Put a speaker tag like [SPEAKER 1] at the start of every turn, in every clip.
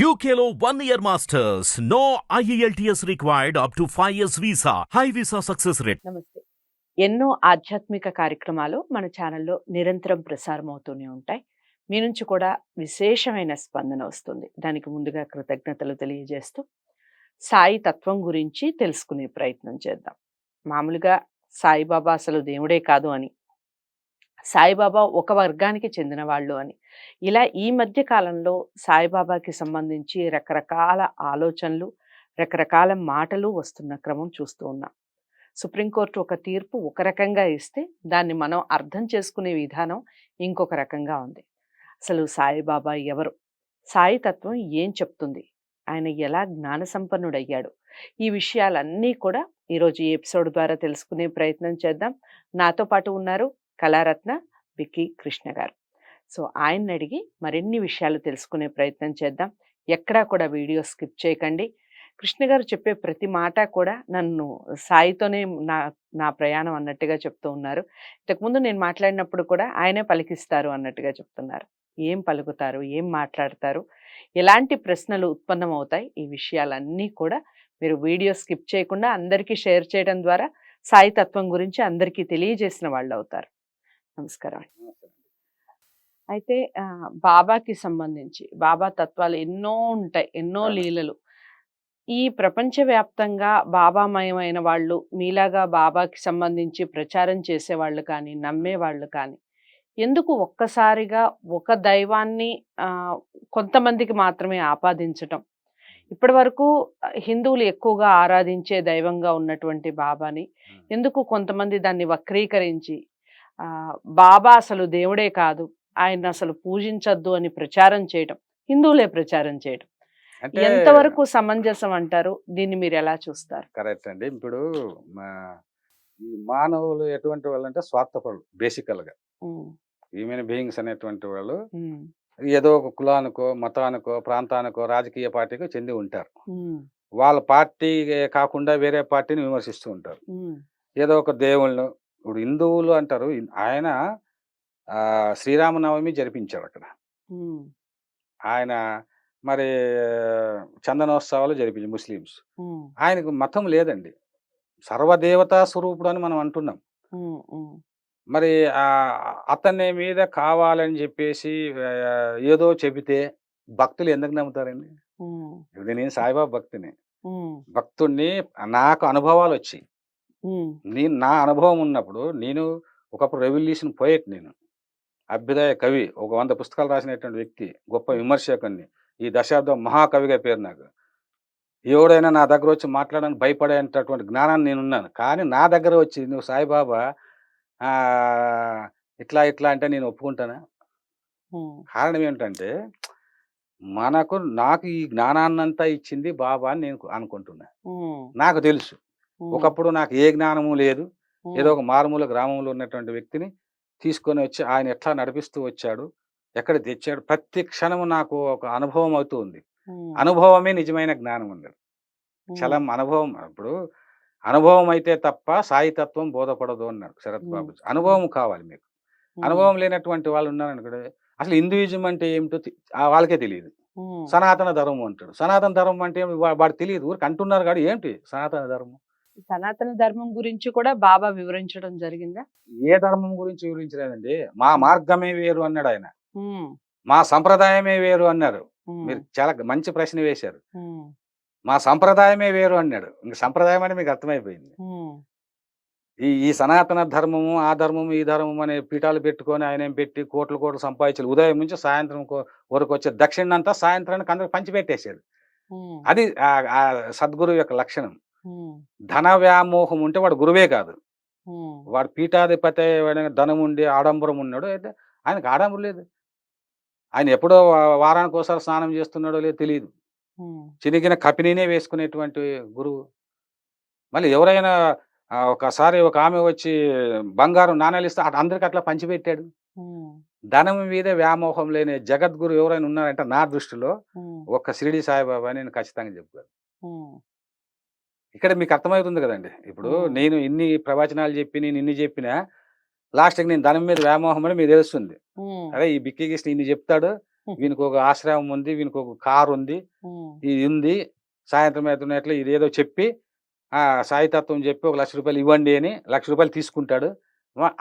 [SPEAKER 1] యూకేలో one year masters no IELTS required up to five years visa high visa success rate
[SPEAKER 2] నమస్తే. ఎన్నో ఆధ్యాత్మిక కార్యక్రమాలు మన ఛానల్లో నిరంతరం ప్రసారం అవుతూనే ఉంటాయి. మీ నుంచి కూడా విశేషమైన స్పందన వస్తుంది. దానికి ముందుగా కృతజ్ఞతలు తెలియజేస్తూ సాయి తత్వం గురించి తెలుసుకునే ప్రయత్నం చేద్దాం. మామూలుగా సాయిబాబా అసలు దేవుడే కాదు అని సాయిబాబా ఒక వర్గానికి చెందిన వాళ్ళు అని ఇలా ఈ మధ్య కాలంలో సాయిబాబాకి సంబంధించి రకరకాల ఆలోచనలు రకరకాల మాటలు వస్తున్న క్రమం చూస్తూ ఉన్నాం. సుప్రీంకోర్టు ఒక తీర్పు ఒక రకంగా ఇస్తే దాన్ని మనం అర్థం చేసుకునే విధానం ఇంకొక రకంగా ఉంది. అసలు సాయిబాబా ఎవరు? సాయి తత్వం ఏం చెప్తుంది? ఆయన ఎలా జ్ఞాన సంపన్నుడయ్యాడు? ఈ విషయాలన్నీ కూడా ఈరోజు ఈ ఎపిసోడ్ ద్వారా తెలుసుకునే ప్రయత్నం చేద్దాం. నాతో పాటు ఉన్నారు కళారత్న విక్కీ కృష్ణ గారు. సో ఆయన్ని అడిగి మరిన్ని విషయాలు తెలుసుకునే ప్రయత్నం చేద్దాం. ఎక్కడా కూడా వీడియో స్కిప్ చేయకండి. కృష్ణ గారు చెప్పే ప్రతి మాట కూడా నన్ను సాయితోనే నా నా ప్రయాణం అన్నట్టుగా చెప్తూ ఉన్నారు. ఇంతకుముందు నేను మాట్లాడినప్పుడు కూడా ఆయనే పలికిస్తారు అన్నట్టుగా చెప్తున్నారు. ఏం పలుకుతారు? ఏం మాట్లాడతారు? ఎలాంటి ప్రశ్నలు ఉత్పన్నమవుతాయి? ఈ విషయాలన్నీ కూడా మీరు వీడియో స్కిప్ చేయకుండా అందరికీ షేర్ చేయడం ద్వారా సాయి తత్వం గురించి అందరికీ తెలియజేసిన వాళ్ళు అవుతారు నమస్కారం. అయితే బాబాకి సంబంధించి బాబా తత్వాలు ఎన్నో ఉంటాయి ఎన్నో. లీలలు. ఈ ప్రపంచవ్యాప్తంగా బాబామయమైన వాళ్ళు మీలాగా బాబాకి సంబంధించి ప్రచారం చేసే వాళ్ళు కానీ నమ్మే వాళ్ళు కానీ ఎందుకు ఒక్కసారిగా ఒక దైవాన్ని కొంతమందికి మాత్రమే ఆపాదించటం? ఇప్పటి వరకు హిందువులు ఎక్కువగా ఆరాధించే దైవంగా ఉన్నటువంటి బాబాని ఎందుకు కొంతమంది దాన్ని వక్రీకరించి బాబా అసలు దేవుడే కాదు ఆయన అసలు పూజించొద్దు అని ప్రచారం చేయటం హిందువులే ప్రచారం చేయటం. ఎంతవరకు సమంజసం అంటారు? దీన్ని మీరు ఎలా చూస్తారు?
[SPEAKER 3] కరెక్ట్ అండి. ఇప్పుడు మానవులు ఎటువంటి వాళ్ళు అంటే స్వార్థపరులు
[SPEAKER 2] బేసికల్గా
[SPEAKER 3] హ్యూమన్ బీయింగ్స్ అనేటువంటి వాళ్ళు ఏదో ఒక కులానికో మతానికో ప్రాంతానికో రాజకీయ పార్టీకో చెంది ఉంటారు. వాళ్ళ పార్టీ కాకుండా వేరే పార్టీని విమర్శిస్తూ ఉంటారు. ఏదో ఒక దేవుళ్ళు ఇప్పుడు హిందువులు అంటారు ఆయన శ్రీరామనవమి జరిపించాడు అక్కడ ఆయన మరి చందనోత్సవాలు జరిపించి ముస్లిమ్స్. ఆయనకు మతం లేదండి. సర్వదేవతా స్వరూపుడు అని మనం అంటున్నాం. మరి అతని మీద కావాలని చెప్పేసి ఏదో చెబితే భక్తులు ఎందుకు నమ్ముతారండి? ఇది నేను సాయిబాబా భక్తిని. భక్తుడిని నాకు అనుభవాలు వచ్చాయి. నేను నా అనుభవం ఉన్నప్పుడు నేను ఒకప్పుడు రెవల్యూషన్ పోయేట్ నేను. అభ్యుదయ కవి ఒక వంద పుస్తకాలు రాసినటువంటి వ్యక్తి గొప్ప విమర్శకుని ఈ దశాబ్దం మహాకవిగా పేరు నాకు. ఎవడైనా నా దగ్గర వచ్చి మాట్లాడడానికి భయపడేటటువంటి జ్ఞానాన్ని నేను ఉన్నాను కానీ నా దగ్గర వచ్చి నువ్వు సాయిబాబా ఇట్లా ఇట్లా అంటే నేను ఒప్పుకుంటానా? కారణం ఏంటంటే మనకు నాకు ఈ జ్ఞానాన్నంతా ఇచ్చింది బాబా అని నేను అనుకుంటున్నా. నాకు తెలుసు. ఒకప్పుడు నాకు ఏ జ్ఞానము లేదు. ఏదో ఒక మారుమూల గ్రామంలో ఉన్నటువంటి వ్యక్తిని తీసుకొని వచ్చి ఆయన ఎట్లా నడిపిస్తూ వచ్చాడు ఎక్కడ తెచ్చాడు ప్రతి క్షణము నాకు ఒక అనుభవం అవుతూ ఉంది. అనుభవమే నిజమైన జ్ఞానం ఉండదు చలం అనుభవం ఇప్పుడు అనుభవం అయితే తప్ప సాయితత్వం బోధపడదు అన్నాడు శరత్. బాబు అనుభవం కావాలి మీకు. అనుభవం లేనటువంటి వాళ్ళు ఉన్నారనుకోండి అసలు హిందూయిజం అంటే ఏమిటో వాళ్ళకే తెలియదు. సనాతన ధర్మం అంటాడు. సనాతన ధర్మం అంటే వాడు తెలియదు ఊరికి అంటున్నారు కాదు ఏంటి సనాతన ధర్మం?
[SPEAKER 2] సనాతన ధర్మం గురించి కూడా బాబా వివరించడం జరిగిందా?
[SPEAKER 3] ఏ ధర్మం గురించి వివరించలేదండి. మా మార్గమే వేరు అన్నాడు ఆయన. మా సంప్రదాయమే వేరు అన్నారు. మీరు చాలా మంచి ప్రశ్న వేశారు. మా సంప్రదాయమే వేరు అన్నాడు. ఇంక సంప్రదాయం అని మీకు అర్థమైపోయింది. ఈ ఈ సనాతన ధర్మము ఆ ధర్మము ఈ ధర్మం అనే పీఠాలు పెట్టుకొని ఆయన పెట్టి కోట్లు కోట్లు సంపాదించారు. ఉదయం నుంచి సాయంత్రం వరకు వచ్చే దక్షిణ అంతా సాయంత్రానికి అందరికి పంచిపెట్టేశాడు
[SPEAKER 2] ఉమ్,
[SPEAKER 3] అది ఆ- సద్గురువు యొక్క లక్షణం. ధన వ్యామోహం ఉంటే వాడు గురువే కాదు. వాడు పీఠాధిపతి ధనం ఉండి ఆడంబరం ఉన్నాడు అయితే ఆయనకు ఆడంబరం లేదు. ఆయన ఎప్పుడో వారానికి ఒకసారి స్నానం చేస్తున్నాడో లేదో తెలియదు చినిగిన కపినీనే వేసుకునేటువంటి గురువు. మళ్ళీ ఎవరైనా ఒకసారి ఒక ఆమె వచ్చి బంగారం నాణ్యాలు ఇస్తే అట్ అందరికి అట్లా పంచిపెట్టాడు. ధనం మీద వ్యామోహం లేని జగద్గురు ఎవరైనా ఉన్నారంటే నా దృష్టిలో ఒక్క షిరిడి సాయిబాబా నేను ఖచ్చితంగా
[SPEAKER 2] ఉమ్,
[SPEAKER 3] ఇక్కడ మీకు అర్థమవుతుంది కదండి. ఇప్పుడు. నేను ఇన్ని ప్రవచనాలు చెప్పి నేను ఇన్ని చెప్పినా లాస్ట్కి నేను ధనం మీద వ్యామోహం అని మీకు తెలుస్తుంది. అదే ఈ బిక్కి గిష్టి ఇన్ని చెప్తాడు వీనికి ఒక ఆశ్రమం ఉంది వీనికి ఒక కారు ఉంది ఇది ఉంది సాయంత్రం అవుతున్నట్లు ఇది ఏదో చెప్పి ఆ సాయితత్వం చెప్పి ఒక లక్ష రూపాయలు ఇవ్వండి అని లక్ష రూపాయలు తీసుకుంటాడు.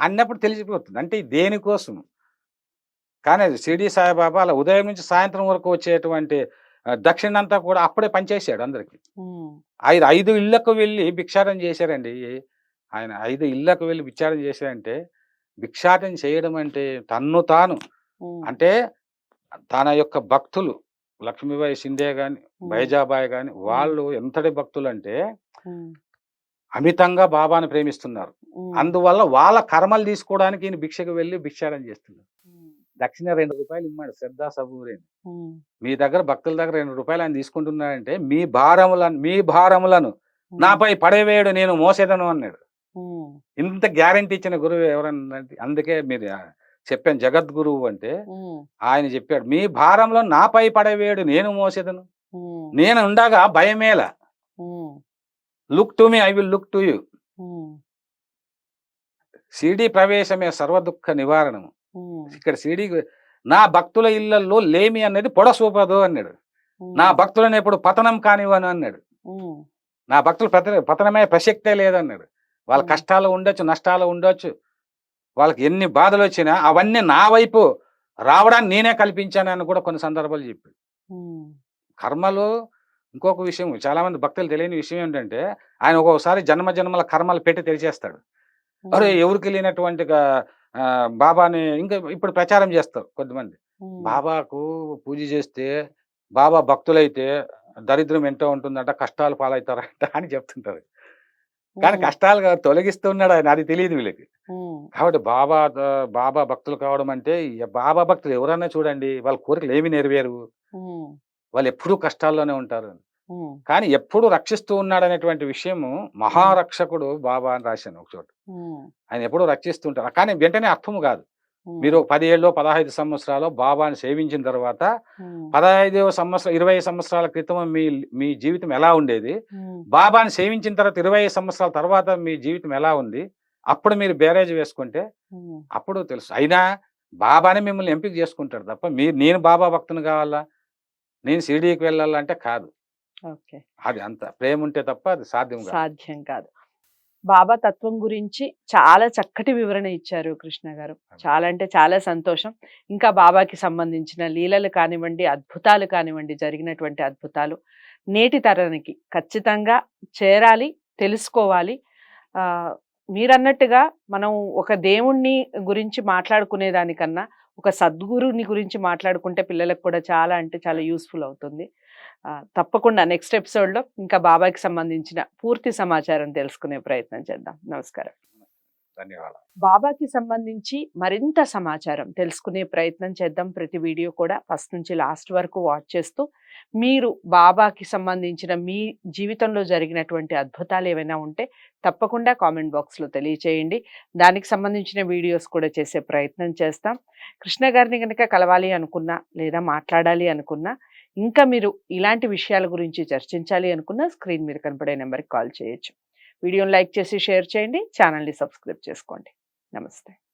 [SPEAKER 3] అన్నప్పుడు తెలిసిపోతుంది. అంటే దేనికోసం కానీ షిరిడి సాయిబాబా అలా ఉదయం నుంచి సాయంత్రం వరకు వచ్చేటువంటి దక్షిణ అంతా కూడా అప్పుడే పనిచేశాడు అందరికి. ఐదు ఐదు ఇళ్ళకు వెళ్ళి భిక్షాటన చేశారండి. ఆయన ఐదు ఇళ్ళకు వెళ్ళి భిక్షాటన చేశారంటే భిక్షాటన చేయడం అంటే తన్ను తాను. అంటే తన యొక్క భక్తులు లక్ష్మీబాయి షిండే గాని బైజాబాయ్ గాని వాళ్ళు ఎంతటి భక్తులు అంటే అమితంగా బాబాని ప్రేమిస్తున్నారు. అందువల్ల వాళ్ళ కర్మలు తీసుకోవడానికి ఈయన భిక్షకు వెళ్ళి భిక్షాటన చేస్తున్నారు. దక్షిణ రెండు రూపాయలు ఇమ్మాడు శ్రద్ధా సబూరేని మీ దగ్గర భక్తుల దగ్గర రెండు రూపాయలు ఆయన తీసుకుంటున్నాడంటే మీ భారములను మీ భారములను నాపై పడవేయడు నేను మోసేదను అన్నాడు. ఇంత గ్యారంటీ ఇచ్చిన గురువు ఎవరన్నా అందుకే మీరు చెప్పాను జగద్గురువు అంటే ఆయన చెప్పాడు మీ భారంలో నాపై పడవేయడు నేను మోసేదను? నేను ఉండగా భయమేల. Look to me I will look to you CD ప్రవేశమే సర్వ దుఃఖ నివారణము. ఇక్కడ సిడి నా భక్తుల ఇళ్ళలో లేమి అనేది పొడసూపదు అన్నాడు. నా భక్తులను ఎప్పుడు పతనం కానివ్వను అన్నాడు. నా భక్తులు పతన పతనమే ప్రసక్తే లేదన్నాడు. వాళ్ళ. కష్టాలు ఉండొచ్చు నష్టాలు ఉండొచ్చు. వాళ్ళకి ఎన్ని బాధలు వచ్చినా అవన్నీ నా వైపు రావడానికి నేనే కల్పించానని కూడా కొన్ని సందర్భాలు చెప్పాడు. కర్మలు ఇంకొక విషయం చాలా మంది భక్తులు తెలియని విషయం ఏంటంటే ఆయన ఒక్కొక్కసారి జన్మ జన్మల కర్మలు పెట్టి తెలిచేస్తాడు అరే ఎవరికి లేనటువంటి బాబాని ఇంకా ఇప్పుడు ప్రచారం చేస్తారు కొద్దిమంది
[SPEAKER 2] ఉమ్,
[SPEAKER 3] బాబాకు పూజ చేస్తే బాబా భక్తులైతే దరిద్రం ఎంతో ఉంటుందంట కష్టాలు పాలవుతారంట అని చెప్తుంటారు. కానీ కష్టాలు కాదు, తొలగిస్తున్నాడు ఆయన అది తెలియదు వీళ్ళకి. కాబట్టి బాబా బాబా భక్తులు కావడం అంటే బాబా భక్తులు ఎవరన్నా చూడండి వాళ్ళ కోరికలు ఏమి నెరవేరు. వాళ్ళు ఎప్పుడూ కష్టాల్లోనే ఉంటారు. కానీ ఎప్పుడు రక్షిస్తూ ఉన్నాడు అనేటువంటి విషయము మహారక్షకుడు బాబా అని రాశాను ఒక చోట. ఆయన ఎప్పుడూ రక్షిస్తుంటారు. కానీ వెంటనే అర్థము కాదు. మీరు పదిహేళ్ళు పదహైదు సంవత్సరాలు బాబాని సేవించిన తర్వాత పదహైదవ సంవత్సరం ఇరవై సంవత్సరాల క్రితం మీ మీ జీవితం ఎలా ఉండేది? బాబాని సేవించిన తర్వాత ఇరవై సంవత్సరాల తర్వాత మీ జీవితం ఎలా ఉంది? అప్పుడు మీరు బేరేజ్ వేసుకుంటే అప్పుడు తెలుసు. అయినా బాబానే మిమ్మల్ని ఎంపిక చేసుకుంటాడు తప్ప మీరు నేను బాబా భక్తుని కావాలా? నేను షిరిడీకి వెళ్ళాలంటే కాదు. అది అంత ప్రేమ ఉంటే తప్ప అది సాధ్యం
[SPEAKER 2] సాధ్యం కాదు. బాబా తత్వం గురించి చాలా చక్కటి వివరణ ఇచ్చారు కృష్ణ గారు. చాలా అంటే చాలా సంతోషం. ఇంకా బాబాకి సంబంధించిన లీలలు కానివ్వండి అద్భుతాలు కానివ్వండి జరిగినటువంటి అద్భుతాలు నేటి తరానికి ఖచ్చితంగా చేరాలి తెలుసుకోవాలి. ఆ మీరన్నట్టుగా మనం ఒక దేవుణ్ణి గురించి మాట్లాడుకునే దానికన్నా ఒక సద్గురుని గురించి మాట్లాడుకుంటే పిల్లలకు కూడా చాలా అంటే చాలా యూస్ఫుల్ అవుతుంది. తప్పకుండా నెక్స్ట్ ఎపిసోడ్లో ఇంకా బాబాకి సంబంధించిన పూర్తి సమాచారం తెలుసుకునే ప్రయత్నం చేద్దాం. నమస్కారం.
[SPEAKER 3] ధన్యవాదాలు.
[SPEAKER 2] బాబాకి సంబంధించి మరింత సమాచారం తెలుసుకునే ప్రయత్నం చేద్దాం. ప్రతి వీడియో కూడా ఫస్ట్ నుంచి లాస్ట్ వరకు వాచ్ చేస్తూ మీరు బాబాకి సంబంధించిన మీ జీవితంలో జరిగినటువంటి అద్భుతాలు ఏవైనా ఉంటే తప్పకుండా కామెంట్ బాక్స్లో తెలియచేయండి. దానికి సంబంధించిన వీడియోస్ కూడా చేసే ప్రయత్నం చేస్తాం. కృష్ణ గారిని కనుక కలవాలి అనుకున్నా లేదా మాట్లాడాలి అనుకున్నా ఇంకా మీరు ఇలాంటి విషయాల గురించి చర్చించాలి అనుకున్న స్క్రీన్ మీద కనపడే నెంబర్కి కాల్ చేయొచ్చు. వీడియోని లైక్ చేసి షేర్ చేయండి. ఛానల్ని సబ్స్క్రైబ్ చేసుకోండి. నమస్తే.